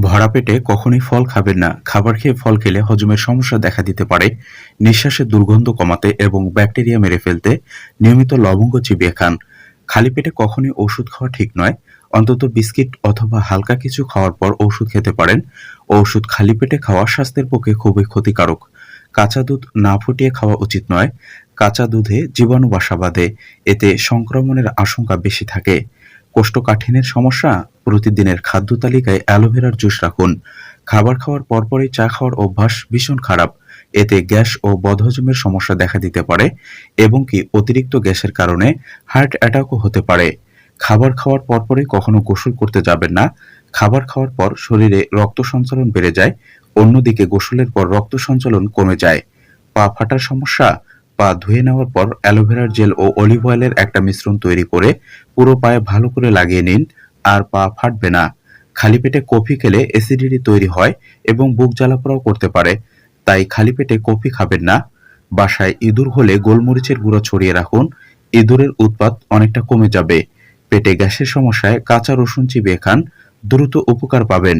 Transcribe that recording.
ভরা পেটে কখনোই ফল খাবেন না। খাবার খেয়ে ফল খেলে হজমের সমস্যা দেখা দিতে পারে। নিঃশ্বাসের দুর্গন্ধ কমাতে এবং ব্যাকটেরিয়া মেরে ফেলতে নিয়মিত লবঙ্গ চিবিয়ে খান। খালি পেটে কখনোই ওষুধ খাওয়া ঠিক নয়। অন্তত বিস্কিট অথবা হালকা কিছু খাওয়ার পর ওষুধ খেতে পারেন। ওষুধ খালি পেটে খাওয়া স্বাস্থ্যের পক্ষে খুবই ক্ষতিকারক। কাঁচা দুধ না ফুটিয়ে খাওয়া উচিত নয়। কাঁচা দুধে জীবাণু বাসা বাঁধে। এতে সংক্রমণের আশঙ্কা বেশি থাকে। কোষ্ঠকাঠিন্যের সমস্যা, প্রতিদিনের খাদ্য তালিকায় অ্যালোভেরার জুস রাখুন। খাবার খাওয়ার পরপরই চা খাওয়ার অভ্যাস ভীষণ খারাপ। এতে গ্যাস ও বদহজমের সমস্যা দেখা দিতে পারে এবং কি অতিরিক্ত গ্যাসের কারণে হার্ট অ্যাটাকও হতে পারে। খাবার খাওয়ার পরপরই কখনো গোসল করতে যাবেন না। খাবার খাওয়ার পর শরীরে রক্ত সঞ্চালন বেড়ে যায়, অন্যদিকে গোসলের পর রক্ত সঞ্চালন কমে যায়। পা ফাটার সমস্যা পা ধুয়ে নেওয়ার পর অ্যালোভেরার জেল ও অলিভ অয়েলের একটা মিশ্রণ তৈরি করে পুরো পায়ে ভালো করে লাগিয়ে নিন, আর পা ফাটবে না। খালি পেটে কফি খেলে অ্যাসিডিটি তৈরি হয় এবং বুক জ্বালাপোড়াও করতে পারে, তাই খালি পেটে কফি খাবেন না। বাসায় ইঁদুর হলে গোলমরিচের গুঁড়ো ছড়িয়ে রাখুন, ইঁদুরের উৎপাত অনেকটা কমে যাবে। পেটে গ্যাসের সমস্যায় কাঁচা রসুন চিবিয়ে খান, দ্রুত উপকার পাবেন।